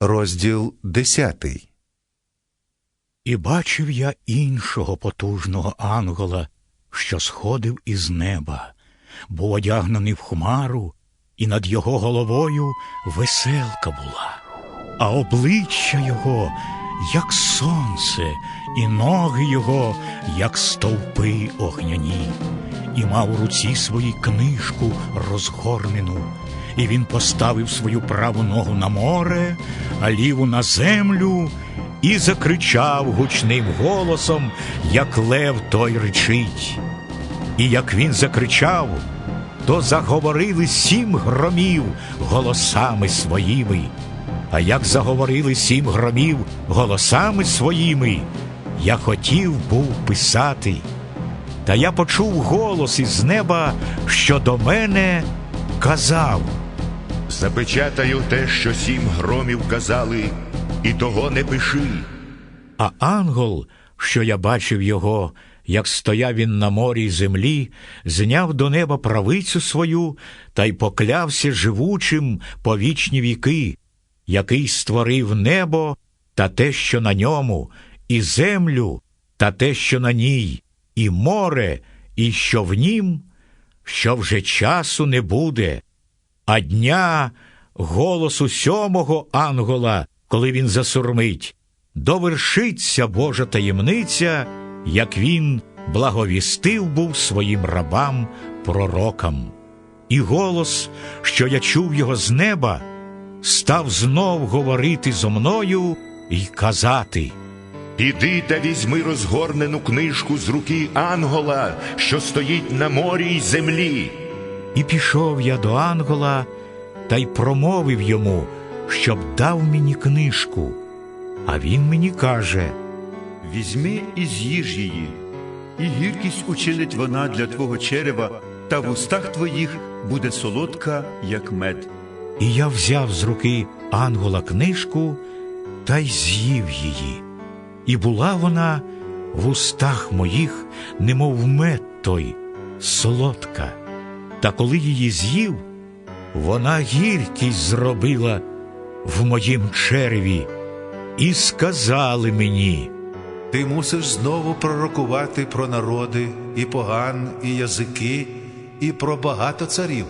Розділ десятий. І бачив я іншого потужного ангела, що сходив із неба, був одягнений в хмару, і над його головою веселка була, а обличчя його, як сонце, і ноги його, як стовпи огняні, і мав у руці своїй книжку розгорнену. І він поставив свою праву ногу на море, а ліву на землю, і закричав гучним голосом, як лев той речить. І як він закричав, то заговорили сім громів голосами своїми. А як заговорили сім громів голосами своїми, я хотів був писати. Та я почув голос із неба, що до мене казав. Запечатаю те, що сім громів казали, і того не пиши. А ангел, що я бачив його, як стояв він на морі й землі, зняв до неба правицю свою та й поклявся живучим по вічні віки, який створив небо та те, що на ньому, і землю та те, що на ній, і море, і що в нім, що вже часу не буде, а дня голосу сьомого ангела, коли він засурмить, довершиться Божа таємниця, як він благовістив був своїм рабам пророкам. І голос, що я чув його з неба, став знов говорити зо мною і казати. Піди та візьми розгорнену книжку з руки Ангола, що стоїть на морі й землі. І пішов я до ангела та й промовив йому, щоб дав мені книжку. А він мені каже: Візьми і з'їж її, і гіркість учинить вона для твого черева, та в устах твоїх буде солодка, як мед. І я взяв з руки ангела книжку та й з'їв її. І була вона в устах моїх, немов мед той, солодка. Та коли її з'їв, вона гіркість зробила в моїм череві, і сказали мені. Ти мусиш знову пророкувати про народи, і поган, і язики, і про багато царів.